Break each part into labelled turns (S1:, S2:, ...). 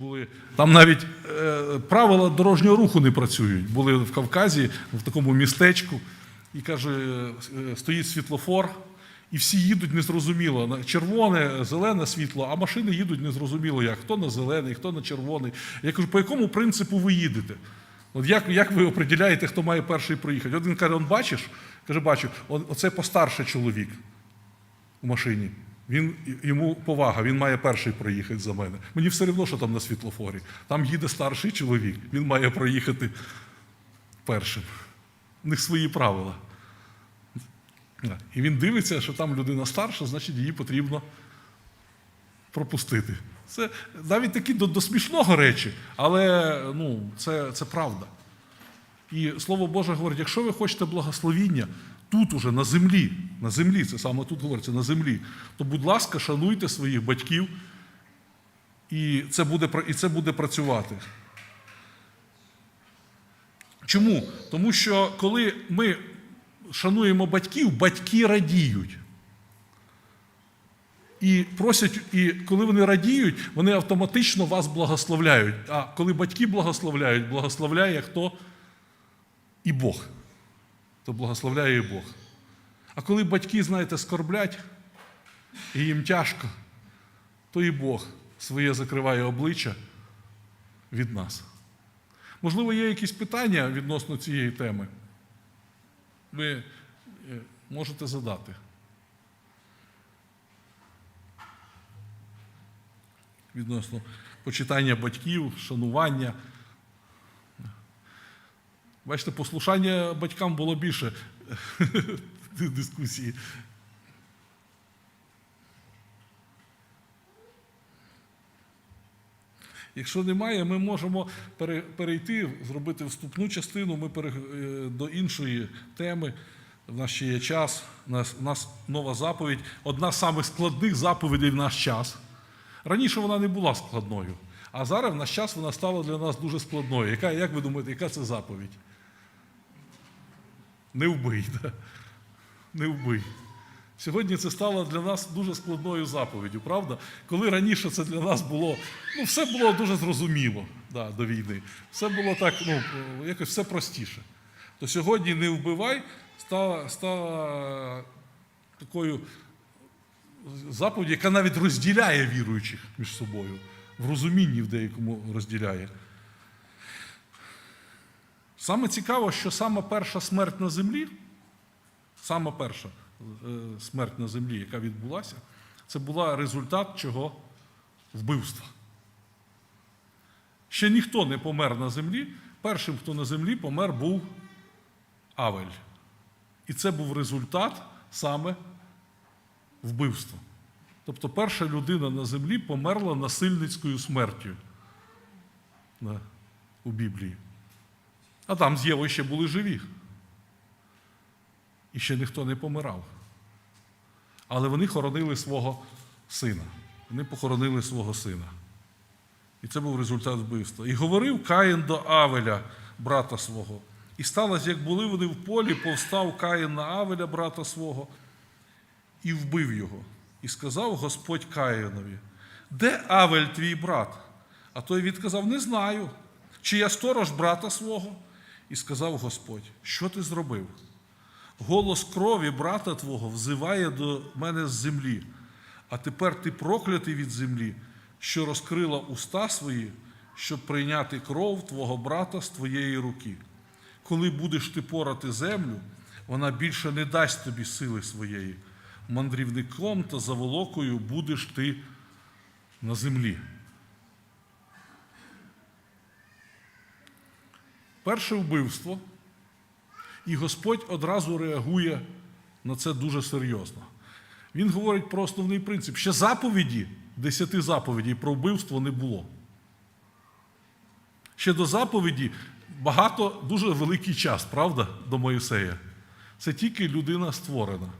S1: Були там навіть е, правила дорожнього руху не працюють. Були в Кавказі, в такому містечку, і каже, е, стоїть світлофор, і всі їдуть незрозуміло. Червоне, зелене світло, а машини їдуть незрозуміло як. Хто на зелений, хто на червоний. Я кажу, по якому принципу ви їдете? От як, як ви определяєте, хто має перший проїхати? Один каже, он бачиш? Каже, бачу, оце постарше чоловік у машині. Він, йому повага, він має перший проїхати за мене. Мені все одно, що там на світлофорі. Там їде старший чоловік, він має проїхати першим. У них свої правила. І він дивиться, що там людина старша, значить її потрібно пропустити. Це навіть такі до, до смішного речі, але ну, це, це правда. І Слово Боже говорить, якщо ви хочете благословіння тут уже на землі, на землі, це саме тут говориться, на землі, то, будь ласка, шануйте своїх батьків, і це буде, і це буде працювати. Чому? Тому що коли ми шануємо батьків, батьки радіють. І просять, і коли вони радіють, вони автоматично вас благословляють. А коли батьки благословляють, благословляє хто? І Бог. То благословляє Бог. А коли батьки, знаєте, скорблять, і їм тяжко, то і Бог своє закриває обличчя від нас. Можливо, є якісь питання відносно цієї теми. Ви е, можете задати. Відносно почитання батьків, шанування. Бачите, послушання батькам було більше дискусії. Якщо немає, ми можемо перейти, зробити вступну частину. Ми е, до іншої теми. У нас ще є час. У нас, у нас нова заповідь. Одна з самих складних заповідей в наш час. Раніше вона не була складною, а зараз в наш час вона стала для нас дуже складною. Яка, як ви думаєте, яка це заповідь? Не вбий, да? не вбий. Сьогодні це стало для нас дуже складною заповіддю, правда? Коли раніше це для нас було, ну, все було дуже зрозуміло да, до війни. Все було так, ну, якось все простіше. То сьогодні не вбивай стала, стала такою заповідь, яка навіть розділяє віруючих між собою, в розумінні в деякому розділяє. Саме цікаво, що саме перша смерть на землі, саме перша е, смерть на землі, яка відбулася, це була результат чого? Вбивства. Ще ніхто не помер на землі. Першим, хто на землі помер, був Авель. І це був результат саме вбивства. Тобто перша людина на землі померла насильницькою смертю у Біблії. А там з Євою ще були живі. І ще ніхто не помирав. Але вони хоронили свого сина. Вони похоронили свого сина. І це був результат вбивства. І говорив Каїн до Авеля, брата свого. І сталося, як були вони в полі, повстав Каїн на Авеля, брата свого, і вбив його. І сказав Господь Каїнові: Де Авель твій брат? А той відказав: Не знаю. Чи я сторож брата свого? І сказав Господь: Що ти зробив? Голос крові брата твого взиває до мене з землі, а тепер ти проклятий від землі, що розкрила уста свої, щоб прийняти кров твого брата з твоєї руки. Коли будеш ти порати землю, вона більше не дасть тобі сили своєї. Мандрівником та заволокою будеш ти на землі. Перше вбивство, і Господь одразу реагує на це дуже серйозно. Він говорить про основний принцип. Ще заповіді, десяти заповідей про вбивство не було. Ще до заповіді багато, дуже великий час, правда, до Моїсея. Це тільки людина створена.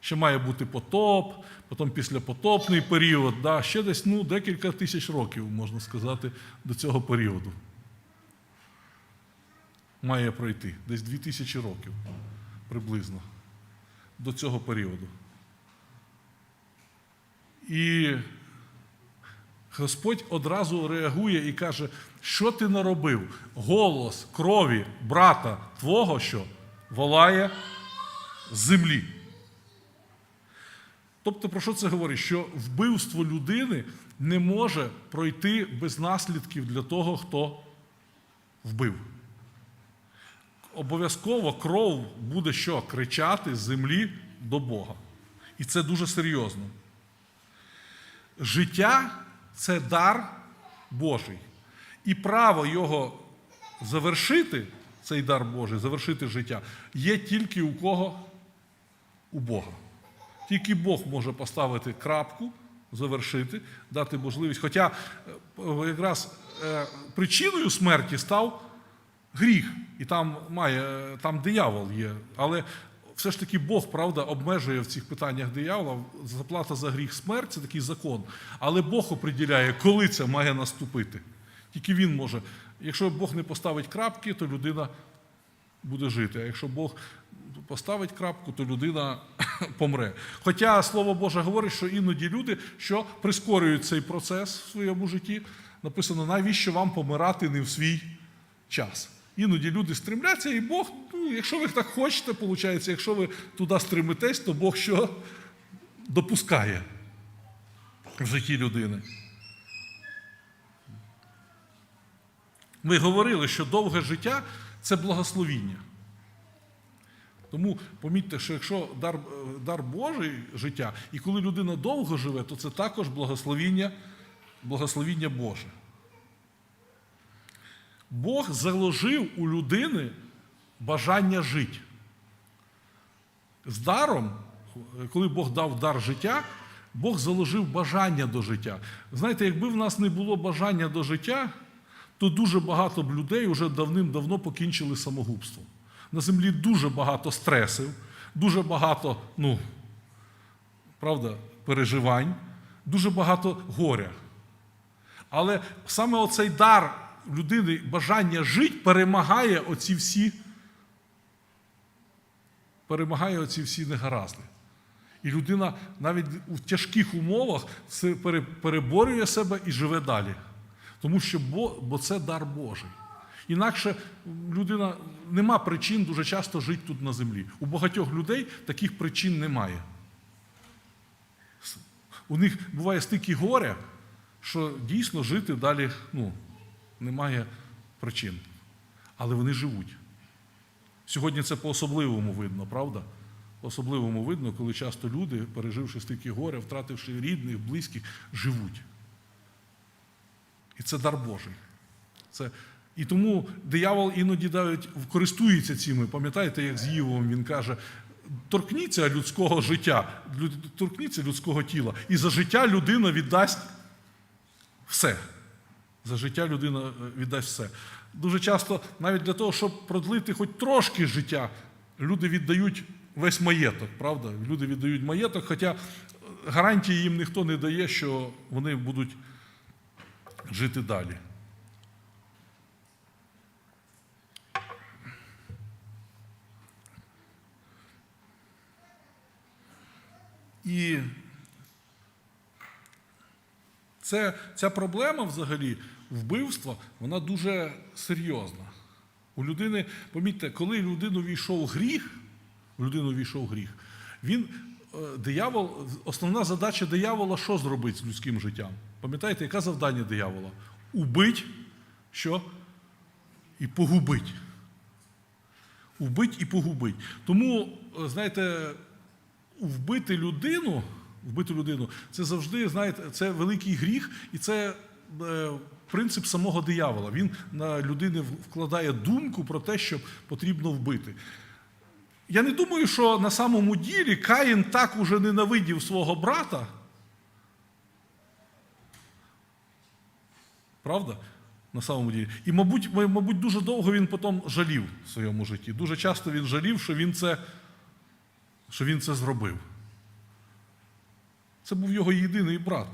S1: Ще має бути потоп, потім післяпотопний період, да, ще десь ну, декілька тисяч років, можна сказати, до цього періоду. Має пройти десь дві тисячі років приблизно до цього періоду. І Господь одразу реагує і каже, що ти наробив? Голос крові брата твого, що волає з землі. Тобто, про що це говорить? Що вбивство людини не може пройти без наслідків для того, хто вбив. Обов'язково кров буде що? Кричати з землі до Бога. І це дуже серйозно. Життя це дар Божий. І право його завершити, цей дар Божий, завершити життя, є тільки у кого? У Бога. Тільки Бог може поставити крапку, завершити, дати можливість. Хоча е, якраз е, причиною смерті став гріх, і там має, там диявол є. Але все ж таки Бог, правда, обмежує в цих питаннях диявола. Заплата за гріх смерть це такий закон. Але Бог определяє, коли це має наступити. Тільки він може. Якщо Бог не поставить крапки, то людина буде жити. А якщо Бог поставить крапку, то людина помре. Хоча Слово Боже говорить, що іноді люди, що прискорюють цей процес в своєму житті, написано, навіщо вам помирати не в свій час. Іноді люди стремляться, і Бог, ну, якщо ви так хочете, виходить, якщо ви туди стремитесь, то Бог що допускає в житті людини. Ми говорили, що довге життя це благословіння. Тому помітьте, що якщо дар, дар Божий життя, і коли людина довго живе, то це також благословіння, благословіння Боже. Бог заложив у людини бажання жити. З даром, коли Бог дав дар життя, Бог заложив бажання до життя. Знаєте, якби в нас не було бажання до життя, то дуже багато б людей вже давним-давно покінчили самогубством. На землі дуже багато стресів, дуже багато, ну, правда, переживань, дуже багато горя. Але саме оцей дар людини, бажання жити, перемагає оці всі, перемагає оці всі негаразди. І людина навіть у тяжких умовах пере- переборює себе і живе далі. Тому що бо, бо це дар Божий. Інакше людина нема причин дуже часто жити тут на землі. У багатьох людей таких причин немає. У них буває стільки горя, що дійсно жити далі ну, немає причин. Але вони живуть. Сьогодні це по-особливому видно, правда? По-особливому видно, коли часто люди, переживши стільки горя, втративши рідних, близьких, живуть. І це дар Божий. Це... І тому диявол іноді навіть користується цими. Пам'ятаєте, як з Євом він каже: торкніться людського життя, торкніться людського тіла. І за життя людина віддасть все. За життя людина е, віддасть все. Дуже часто, навіть для того, щоб продлити хоч трошки життя, люди віддають весь маєток, правда? Люди віддають маєток, хоча е, гарантії їм ніхто не дає, що вони будуть жити далі. І це, ця проблема взагалі вбивства, вона дуже серйозна. У людини, помітьте, коли людину війшов гріх, в людину війшов гріх, він, е, диявол, основна задача диявола що зробити з людським життям? Пам'ятаєте, яке завдання диявола? Убить, що? І погубить. Убить і погубить. Тому, е, знаєте, вбити людину, вбити людину, це завжди, знаєте, це великий гріх, і це е, принцип самого диявола. Він на людини вкладає думку про те, що потрібно вбити. Я не думаю, що на самому ділі Каїн так уже ненавидів свого брата. Правда? На самому ділі. І, мабуть, мабуть, дуже довго він потім жалів в своєму житті. Дуже часто він жалів, що він це, що він це зробив. Це був його єдиний брат.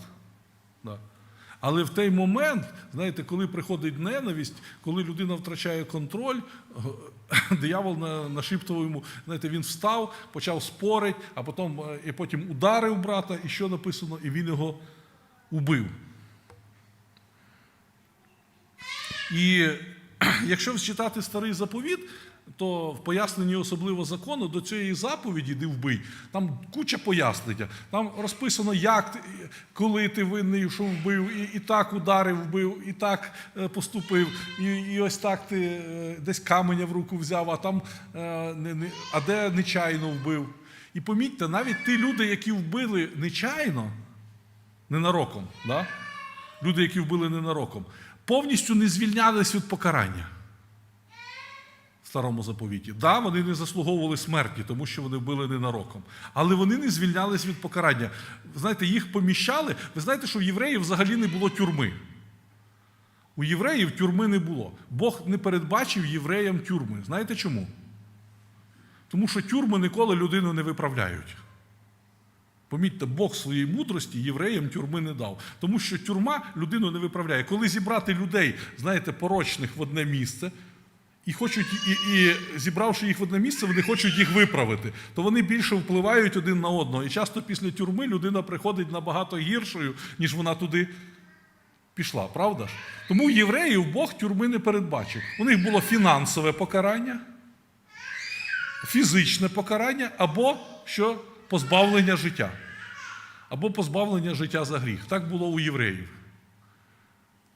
S1: Да. Але в той момент, знаєте, коли приходить ненависть, коли людина втрачає контроль, диявол нашіптував йому, знаєте, він встав, почав спорити, а потім е, і потім ударив брата, і що написано, і він його убив. І якщо читати старий заповіт, то в поясненні особливо закону до цієї заповіді «Іди вбий, там куча пояснення. Там розписано, як ти, коли ти винний, що вбив, і, і так ударив, вбив, і так е, поступив, і, і ось так ти е, десь каменя в руку взяв, а там е, не, не, а де нечайно вбив. І помітьте, навіть ті люди, які вбили нечайно, ненароком, да? люди, які вбили ненароком, повністю не звільнялись від покарання старому заповіті. Да, вони не заслуговували смерті, тому що вони вбили ненароком. Але вони не звільнялись від покарання. Знаєте, їх поміщали. Ви знаєте, що в євреїв взагалі не було тюрми. У євреїв тюрми не було. Бог не передбачив євреям тюрми. Знаєте чому? Тому що тюрми ніколи людину не виправляють. Помітьте, Бог своїй мудрості євреям тюрми не дав. Тому що тюрма людину не виправляє. Коли зібрати людей, знаєте, порочних в одне місце, і хочуть, і, і зібравши їх в одне місце, вони хочуть їх виправити, то вони більше впливають один на одного. І часто після тюрми людина приходить набагато гіршою, ніж вона туди пішла, правда ж? Тому євреїв Бог тюрми не передбачив. У них було фінансове покарання, фізичне покарання або що позбавлення життя. Або позбавлення життя за гріх. Так було у євреїв.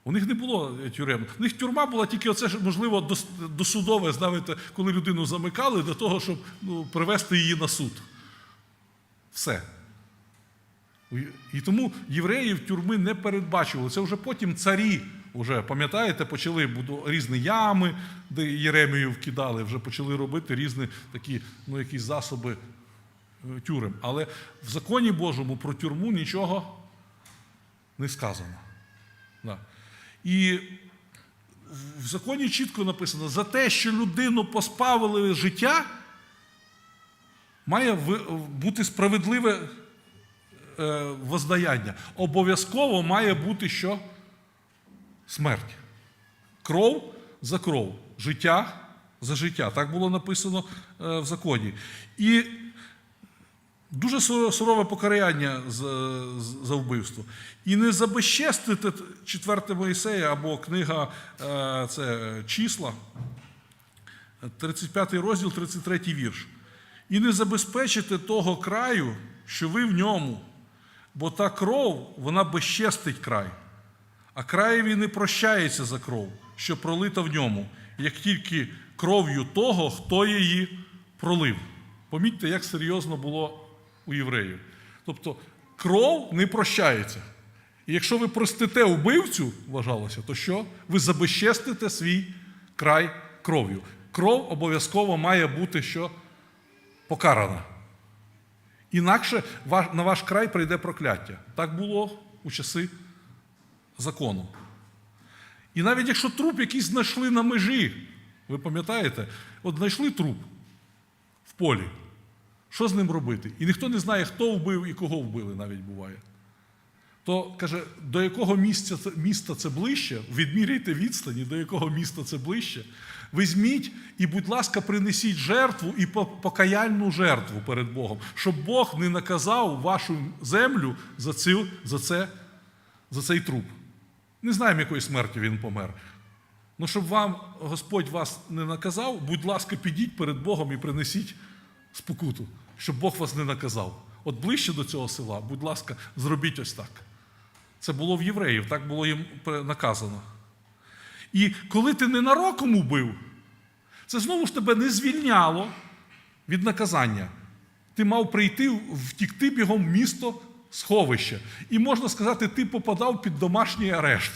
S1: У них не було тюрем. У них тюрма була тільки оце, можливо, досудове, знаєте, коли людину замикали для того, щоб ну, привести її на суд. Все. І тому євреїв тюрми не передбачували. Це вже потім царі, вже, пам'ятаєте, почали буду, різні ями, де Єремію вкидали, вже почали робити різні такі ну, якісь засоби е, тюрем. Але в законі Божому про тюрму нічого не сказано. Да. І в законі чітко написано: за те, що людину позбавили життя, має бути справедливе е, воздаяння. Обов'язково має бути що? Смерть. Кров за кров, життя за життя. Так було написано е, в законі. І дуже сурове покарання за, за вбивство. І не забезчестити 4 Моїсея або книга е, це числа, 35 розділ, 33 вірш. І не забезпечити того краю, що ви в ньому, бо та кров, вона безчестить край, а краєві не прощається за кров, що пролита в ньому, як тільки кров'ю того, хто її пролив. Помітьте, як серйозно було у євреїв. Тобто кров не прощається. І якщо ви простите убивцю, вважалося, то що? Ви забезчестите свій край кров'ю. Кров обов'язково має бути що? покарана. Інакше на ваш край прийде прокляття. Так було у часи закону. І навіть якщо труп якийсь знайшли на межі, ви пам'ятаєте, от знайшли труп в полі, що з ним робити? І ніхто не знає, хто вбив і кого вбили, навіть буває. То каже, до якого місця міста це ближче, відміряйте відстані, до якого міста це ближче. Візьміть і, будь ласка, принесіть жертву і покаяльну жертву перед Богом, щоб Бог не наказав вашу землю за, цю, за, це, за цей труп. Не знаємо, якої смерті він помер. Ну, щоб вам Господь вас не наказав, будь ласка, підіть перед Богом і принесіть спокуту, щоб Бог вас не наказав. От ближче до цього села, будь ласка, зробіть ось так. Це було в євреїв, так було їм наказано. І коли ти ненароком убив, це знову ж тебе не звільняло від наказання. Ти мав прийти, втікти бігом в місто сховище. І можна сказати, ти попадав під домашній арешт.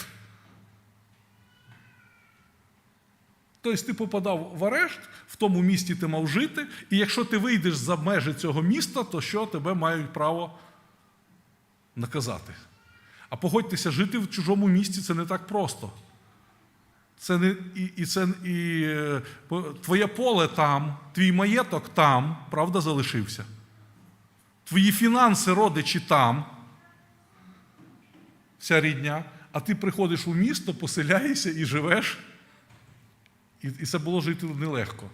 S1: Тобто ти попадав в арешт, в тому місті ти мав жити, і якщо ти вийдеш за межі цього міста, то що тебе мають право наказати? А погодьтеся, жити в чужому місті це не так просто. Це не, і, і це, і, е, твоє поле там, твій маєток там, правда, залишився. Твої фінанси, родичі там, вся рідня, а ти приходиш у місто, поселяєшся і живеш. І, і це було жити нелегко.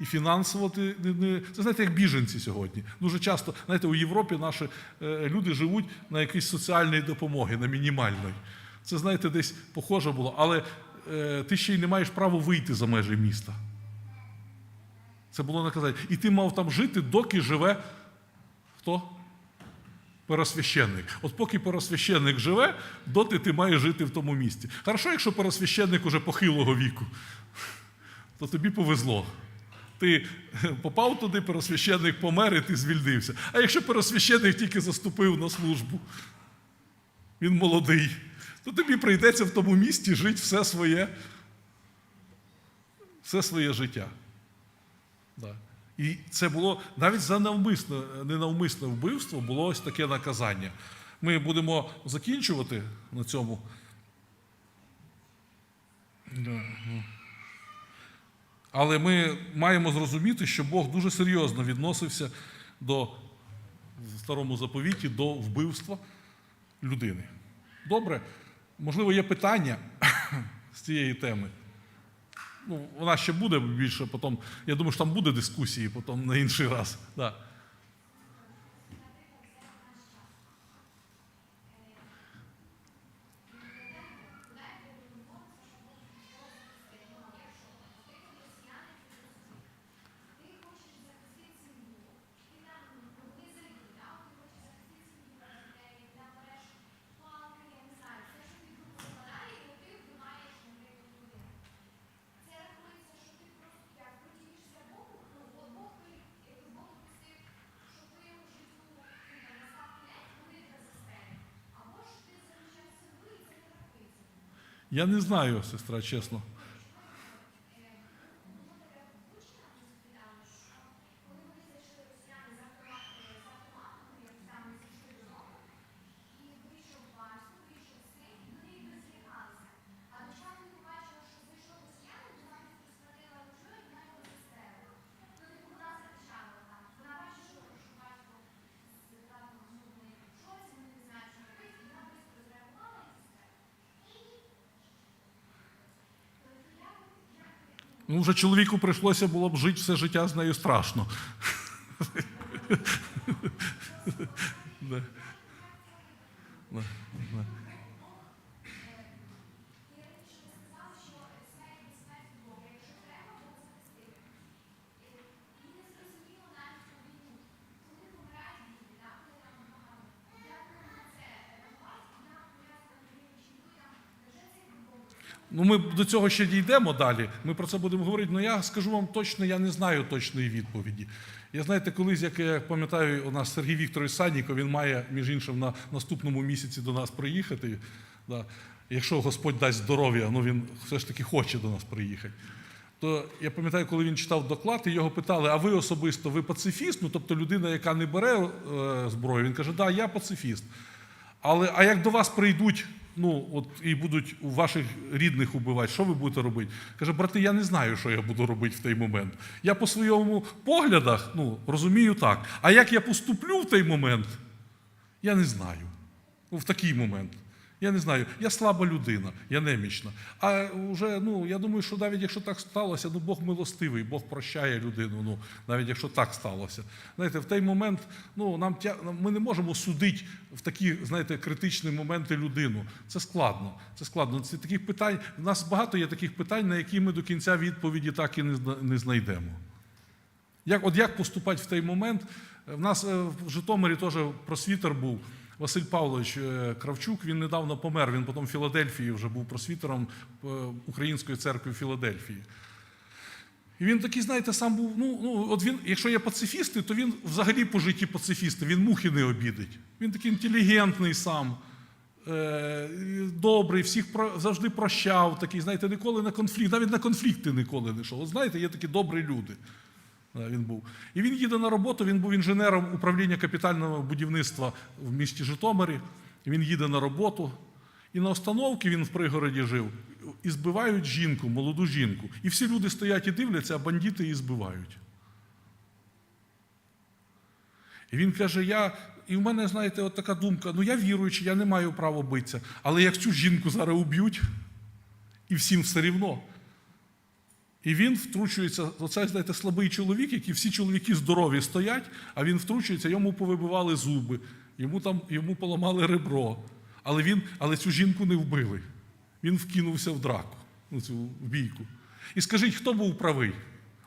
S1: І фінансово ти не. Це знаєте, як біженці сьогодні. Дуже часто, знаєте, у Європі наші е, люди живуть на якійсь соціальній допомогі, на мінімальної. Це, знаєте, десь похоже було, але е, ти ще й не маєш права вийти за межі міста. Це було наказання. І ти мав там жити, доки живе хто? Пересвященник. От поки пересвященник живе, доти ти маєш жити в тому місті. Хорошо, якщо пересвященник уже похилого віку, то тобі повезло. Ти попав туди, пересвященник помер, і ти звільнився. А якщо пересвященник тільки заступив на службу, він молодий, то тобі прийдеться в тому місті жити все своє, все своє життя. Да. І це було навіть за навмисне, ненавмисне вбивство було ось таке наказання. Ми будемо закінчувати на цьому. Ну. Але ми маємо зрозуміти, що Бог дуже серйозно відносився до в старому заповіті до вбивства людини. Добре, можливо, є питання з цієї теми. Ну, вона ще буде більше потім. Я думаю, що там буде дискусії потім на інший раз. Да. Я не знаю, сестра, чесно. Ну, вже чоловіку прийшлося було б жити все життя з нею страшно. Да. Да, да. Ну, ми до цього ще дійдемо далі. Ми про це будемо говорити. Ну я скажу вам точно, я не знаю точної відповіді. Я знаєте, колись, як я пам'ятаю, у нас Сергій Вікторович Санніко, він має, між іншим, на наступному місяці до нас приїхати. Да. Якщо Господь дасть здоров'я, ну він все ж таки хоче до нас приїхати. То я пам'ятаю, коли він читав доклад, і його питали: а ви особисто, ви пацифіст? Ну, тобто людина, яка не бере е, зброю, він каже, да, я пацифіст. Але а як до вас прийдуть, ну от і будуть у ваших рідних убивати, що ви будете робити? Каже, брати, я не знаю, що я буду робити в той момент. Я по своєму поглядах ну, розумію так. А як я поступлю в той момент, я не знаю. Ну, в такий момент. Я не знаю, я слаба людина, я немічна. А вже, ну, я думаю, що навіть якщо так сталося, ну Бог милостивий, Бог прощає людину, ну, навіть якщо так сталося. Знаєте, в той момент ну, нам ми не можемо судити в такі, знаєте, критичні моменти людину. Це складно. Це складно. Це таких питань. У нас багато є таких питань, на які ми до кінця відповіді так і не знайдемо. Як, от як поступати в той момент? В нас е, в Житомирі теж просвітер був Василь Павлович е, Кравчук. Він недавно помер. Він потім в Філадельфії вже був просвітером е, Української церкви в Філадельфії. І він такий, знаєте, сам був. Ну, ну от він, якщо є пацифісти, то він взагалі по житті пацифіст, він мухи не обідить. Він такий інтелігентний сам, е, добрий, всіх про, завжди прощав, такий, знаєте, ніколи на конфлікт, навіть на конфлікти ніколи не йшов. От знаєте, є такі добрі люди. Да, Він був. І він їде на роботу, він був інженером управління капітального будівництва в місті Житомирі. Він їде на роботу. І на остановці він в пригороді жив. І збивають жінку, молоду жінку. І всі люди стоять і дивляться, а бандити її збивають. І він каже: я. І в мене, знаєте, от така думка: ну я віруючий, я не маю права битися. Але як цю жінку зараз уб'ють, і всім все рівно. І він втручується, оце, знаєте, слабий чоловік, який всі чоловіки здорові стоять, а він втручується, йому повибивали зуби, йому там йому поламали ребро. Але, він, але цю жінку не вбили. Він вкинувся в драку, ну, цю бійку. І скажіть, хто був правий?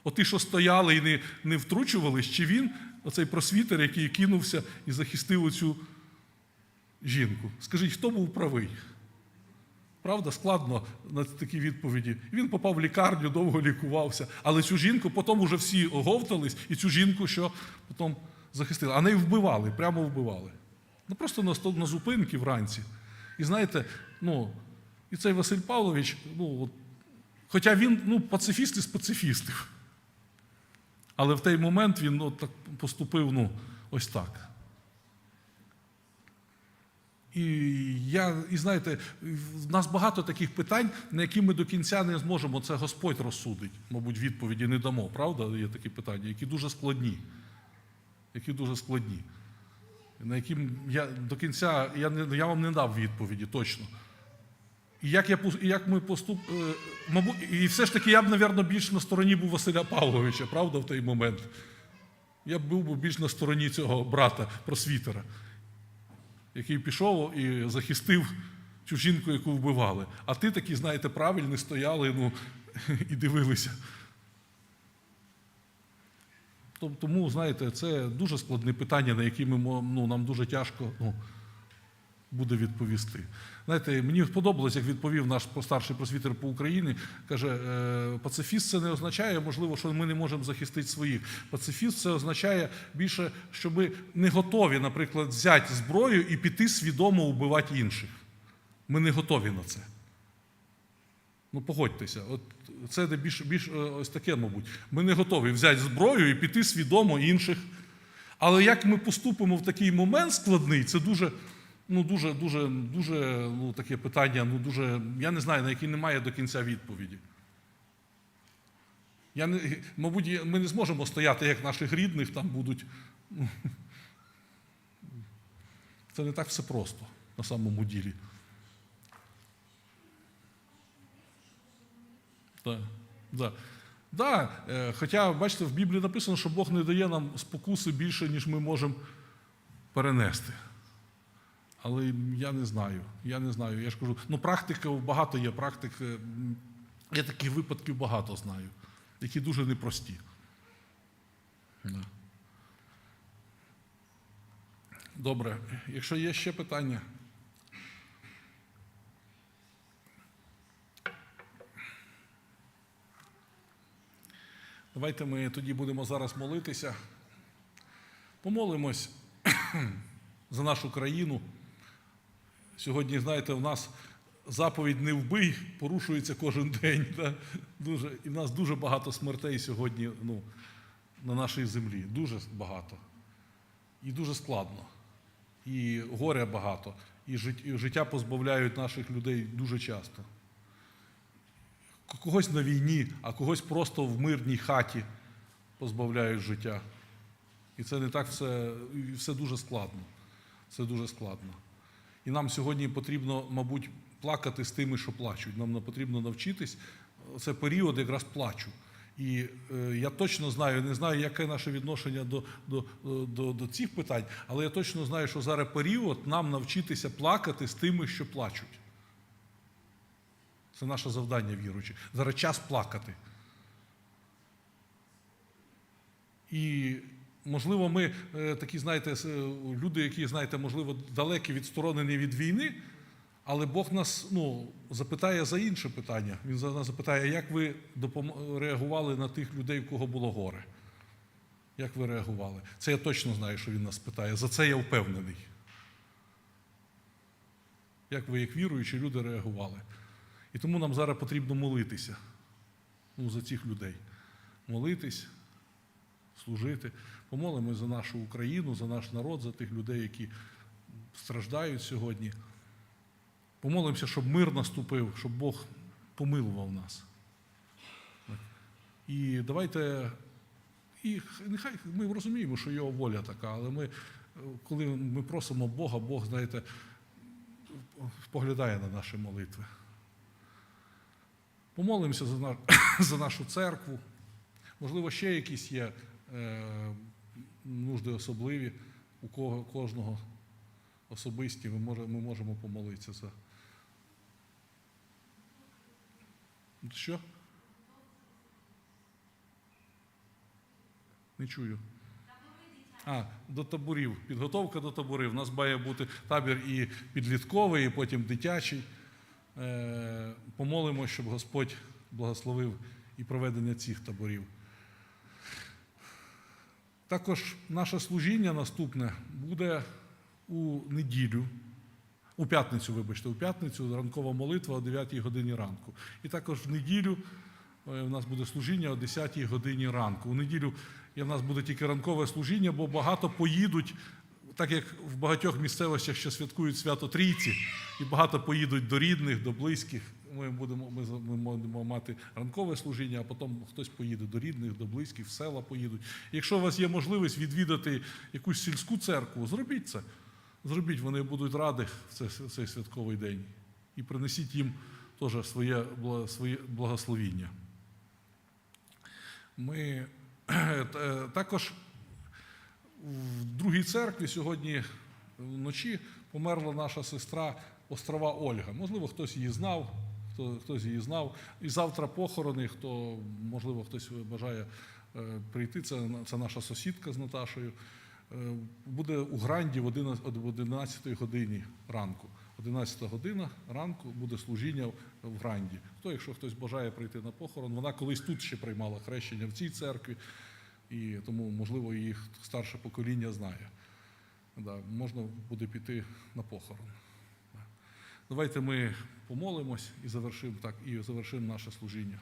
S1: Оті, що стояли і не, не втручувались, чи він, оцей просвітер, який кинувся і захистив оцю жінку? Скажіть, хто був правий? Правда, складно на такі відповіді. Він попав в лікарню, довго лікувався. Але цю жінку потім уже всі оговтались, і цю жінку, що потім захистили. А неї вбивали, прямо вбивали. Ну просто на, на зупинки вранці. І знаєте, ну, і цей Василь Павлович, ну, от, хоча він ну, пацифіст із пацифістів. Але в той момент він ну, так поступив ну, ось так. І я, і знаєте, в нас багато таких питань, на які ми до кінця не зможемо. Це Господь розсудить. Мабуть, відповіді не дамо, правда? Є такі питання, які дуже складні. Які дуже складні. На які я до кінця я, не, я вам не дав відповіді точно. І як, я, і як ми поступ... е, Мабуть, і все ж таки я б, мабуть, більш на стороні був Василя Павловича, правда, в той момент. Я б був більш на стороні цього брата, просвітера який пішов і захистив цю жінку, яку вбивали. А ти такі, знаєте, правильні стояли ну, і дивилися. Тому, знаєте, це дуже складне питання, на яке ми, ну, нам дуже тяжко ну, буде відповісти. Знаєте, мені сподобалось, як відповів наш старший просвітер по Україні. Каже, е, пацифіст це не означає, можливо, що ми не можемо захистити своїх. Пацифіст це означає більше, що ми не готові, наприклад, взяти зброю і піти свідомо вбивати інших. Ми не готові на це. Ну, погодьтеся, от це більш, більш е, ось таке, мабуть. Ми не готові взяти зброю і піти свідомо інших. Але як ми поступимо в такий момент складний, це дуже, ну, дуже, дуже, дуже ну, таке питання, ну, дуже, я не знаю, на яке немає до кінця відповіді. Я не, мабуть, ми не зможемо стояти, як наших рідних там будуть. Це не так все просто на самому ділі. Так, да. Да, е, хоча, бачите, в Біблії написано, що Бог не дає нам спокуси більше, ніж ми можемо перенести. Але я не знаю. Я не знаю. Я ж кажу, ну практика багато є практик. Я таких випадків багато знаю, які дуже непрості. Да. Добре, якщо є ще питання. Давайте ми тоді будемо зараз молитися. Помолимось за нашу країну. Сьогодні, знаєте, в нас заповідь не вбий порушується кожен день. Да? Дуже, і в нас дуже багато смертей сьогодні ну, на нашій землі. Дуже багато. І дуже складно. І горя багато. І життя позбавляють наших людей дуже часто когось на війні, а когось просто в мирній хаті позбавляють життя. І це не так все, все дуже складно. Це дуже складно. І нам сьогодні потрібно, мабуть, плакати з тими, що плачуть. Нам потрібно навчитись. Це період якраз плачу. І е, я точно знаю, не знаю, яке наше відношення до, до, до, до цих питань, але я точно знаю, що зараз період нам навчитися плакати з тими, що плачуть. Це наше завдання віруючих. Зараз час плакати. І, можливо, ми е, такі, знаєте, е, люди, які, знаєте, можливо, далекі відсторонені від війни, але Бог нас ну, запитає за інше питання. Він за нас запитає, як ви реагували на тих людей, у кого було горе. Як ви реагували? Це я точно знаю, що він нас питає. За це я впевнений. Як ви, як віруючі люди, реагували? І тому нам зараз потрібно молитися ну, за цих людей. Молитись, служити. Помолимось за нашу Україну, за наш народ, за тих людей, які страждають сьогодні. Помолимося, щоб мир наступив, щоб Бог помилував нас. І давайте, і нехай ми розуміємо, що його воля така, але ми, коли ми просимо Бога, Бог, знаєте, поглядає на наші молитви. Помолимося за, нашу церкву. Можливо, ще якісь є нужди особливі у кого, кожного. особисті, ми можемо, ми можемо помолитися за. Що? Не чую. А, до таборів. Підготовка до таборів. У нас має бути табір і підлітковий, і потім дитячий. Е, Помолимо, щоб Господь благословив і проведення цих таборів. Також наше служіння наступне буде у неділю, у п'ятницю, вибачте, у п'ятницю ранкова молитва о 9 годині ранку. І також в неділю е, у нас буде служіння о 10 годині ранку. У неділю в нас буде тільки ранкове служіння, бо багато поїдуть, так як в багатьох місцевостях ще святкують свято Трійці, і багато поїдуть до рідних, до близьких. Ми будемо, ми, ми будемо мати ранкове служіння, а потім хтось поїде до рідних, до близьких, в села поїдуть. Якщо у вас є можливість відвідати якусь сільську церкву, зробіть це. Зробіть, вони будуть раді в цей, цей святковий день. І принесіть їм теж своє, своє благословіння. Ми також в другій церкві сьогодні вночі померла наша сестра Острова Ольга. Можливо, хтось її знав, хто, хтось її знав. І завтра похорони, хто, можливо, хтось бажає е, прийти. Це, це наша сусідка з Наташею. Е, Буде у Гранді в 11 об 11 годині ранку. 11 година ранку буде служіння в Гранді. Хто, якщо хтось бажає прийти на похорон, вона колись тут ще приймала хрещення в цій церкві, і тому, можливо, її старше покоління знає. Да, можна буде піти на похорон. Да. Давайте ми помолимось і завершимо так, і завершимо наше служіння.